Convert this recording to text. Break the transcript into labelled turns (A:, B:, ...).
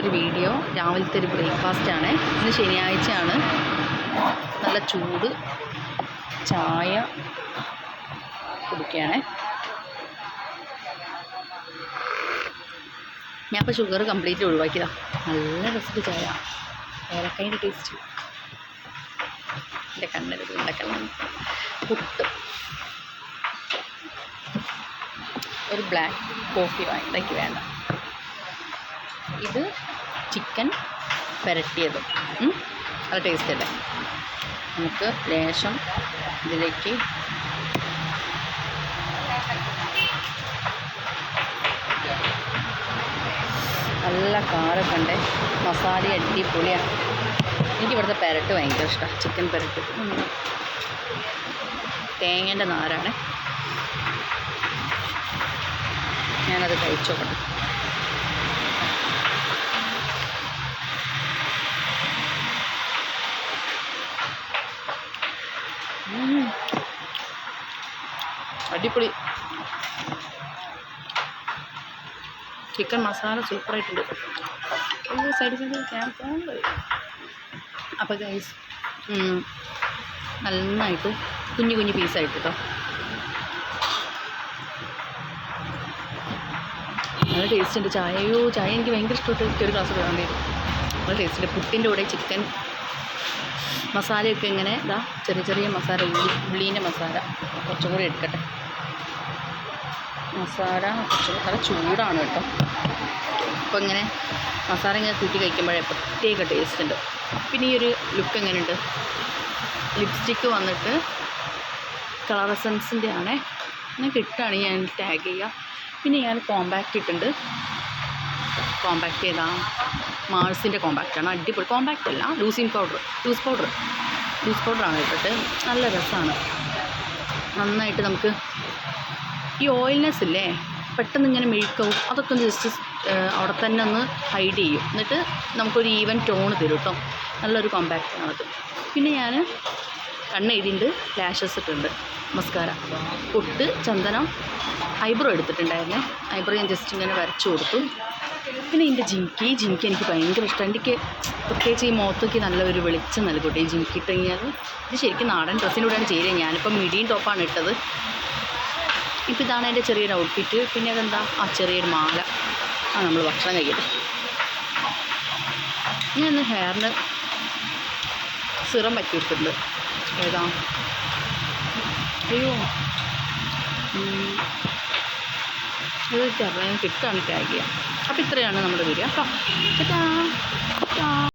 A: ഒരു വീഡിയോ രാവിലത്തെ ഒരു ആണ്. ഇന്ന് ശനിയാഴ്ചയാണ്. നല്ല ചൂട് ചായ കുടിക്കുകയാണേ ഞാൻ ഇപ്പോൾ ഷുഗർ കംപ്ലീറ്റ് ഒഴിവാക്കിയതാണ് നല്ല രസത്തിൽ ചായ. ഏലക്കൈന്റെ ടേസ്റ്റ് എന്റെ കണ്ണിൽ ഉണ്ടാക്കണം പുട്ട്. ഒരു ബ്ലാക്ക് കോഫി വാങ്ങി. വേണ്ട. ഇത് ചിക്കൻ പുരട്ടിയത്. അത് ടേസ്റ്റ് അല്ലേ? നമുക്ക് ലേശം ഇതിലേക്ക് നല്ല കാറൊക്കെ മസാല അടിപൊളിയാണ്. എനിക്ക് ഇവിടുത്തെ പെരട്ട് ഭയങ്കര ഇഷ്ടമാണ് ചിക്കൻ പെരട്ട്. തേങ്ങേന്റെ നാരാണ്. ഞാനത് കഴിച്ചോക്കണം അടിപൊളി. ചിക്കൻ മസാല സൂപ്പറായിട്ടുണ്ട് സൈഡ് സൈഡിൽ ക്യാമ്പ് അപ്പോൾ ഗൈസ് നന്നായിട്ട് കുഞ്ഞു കുഞ്ഞു പീസായിട്ട് കേട്ടോ നല്ല ടേസ്റ്റ് ഉണ്ട്. ചായയോ ചായ എനിക്ക് ഭയങ്കര ഇഷ്ടപ്പെട്ടു എനിക്ക് ഒരു ഗ്ലാസ് വേണ്ടി. വരും നല്ല ടേസ്റ്റ് ഉണ്ട്. പുട്ടിന്റെ കൂടെ ചിക്കൻ മസാലയൊക്കെ ഇങ്ങനെ ഇതാ ചെറിയ ചെറിയ മസാല ഉള്ളി ഉള്ളീന്റെ മസാല കുറച്ചും കൂടി എടുക്കട്ടെ. മസാല കുറച്ചും നല്ല ചൂടാണ് കേട്ടോ. അപ്പോൾ ഇങ്ങനെ മസാല ഇങ്ങനെ കൂട്ടി കഴിക്കുമ്പോഴേ പ്രത്യേക ടേസ്റ്റ് ഉണ്ട്. പിന്നെ ഈ ഒരു ലുക്ക് എങ്ങനെയുണ്ട്? ലിപ്സ്റ്റിക്ക് വന്നിട്ട് കളർ എസൻസിന്റെ ആണേ. ഞാൻ കിട്ടുകയാണെങ്കിൽ ഞാൻ ടാഗ് ചെയ്യുക. പിന്നെ ഞാൻ കോമ്പാക്റ്റ് ഇട്ടുണ്ട് കോമ്പാക്റ്റ് ചെയ്താ മാൾസിന്റെ കോമ്പാക്റ്റാണ് അടിപൊളി. കോമ്പാക്റ്റ് അല്ല ലൂസിൻ പൗഡർ ലൂസ് പൗഡർ ലൂസ് പൗഡറാണ് ഇട്ടിട്ട്. നല്ല രസമാണ് നന്നായിട്ട് നമുക്ക് ഈ ഓയിൽനെസ് ഇല്ലേ പെട്ടെന്ന് ഇങ്ങനെ മെഴുക്കവും. അതൊക്കെ ഒന്ന് ജസ്റ്റ് അവിടെ തന്നെ ഒന്ന് ഹൈഡ് ചെയ്യും. എന്നിട്ട് നമുക്കൊരു ഈവൻ ടോൺ തരും കേട്ടോ നല്ലൊരു കോമ്പാക്ട് ആണ് അത്. പിന്നെ ഞാൻ കണ്ണ് എഴുതിയിട്ടുണ്ട് ലാഷസ് ഇട്ടുണ്ട് നമസ്കാരം പൊട്ട് ചന്ദനം ഐബ്രോ എടുത്തിട്ടുണ്ടായിരുന്നേ. ഐബ്രോ ഞാൻ ജസ്റ്റ് ഇങ്ങനെ വരച്ചു കൊടുത്തു. പിന്നെ ഇതിന്റെ ജിങ്കി ജിങ്കി എനിക്ക് ഭയങ്കര ഇഷ്ടമാണ് എനിക്ക് പ്രത്യേകിച്ച് ഈ മുഖത്തേക്ക് നല്ലൊരു വെളിച്ചം നൽകട്ടെ ഈ ജിംക്കി ഇട്ട് ഇത് ശരിക്കും നാടൻ ഡ്രസ്സിനോടാണ് ചെയ്യുന്നത് ഞാനിപ്പോൾ മിഡിയും ടോപ്പാണ് ഇട്ടത്. ഇപ്പം ഇതാണ് എന്റെ ചെറിയൊരു ഔട്ട്ഫിറ്റ് പിന്നെ അതെന്താ? ആ ചെറിയൊരു മാല. ആ നമ്മൾ ഭക്ഷണം കഴിക്കട്ടെ. ഞാൻ ഇന്ന് ഹെയറിന് സിറം പറ്റി കൊടുത്തിട്ടുണ്ട് ഏതാ? അയ്യോ. ഇത് ചെറിയ കിട്ടാണ് ടാഗ് ചെയ്യാം. അപ്പോൾ ഇത്രയാണ് നമ്മുടെ വീഡിയോ കേട്ടോ.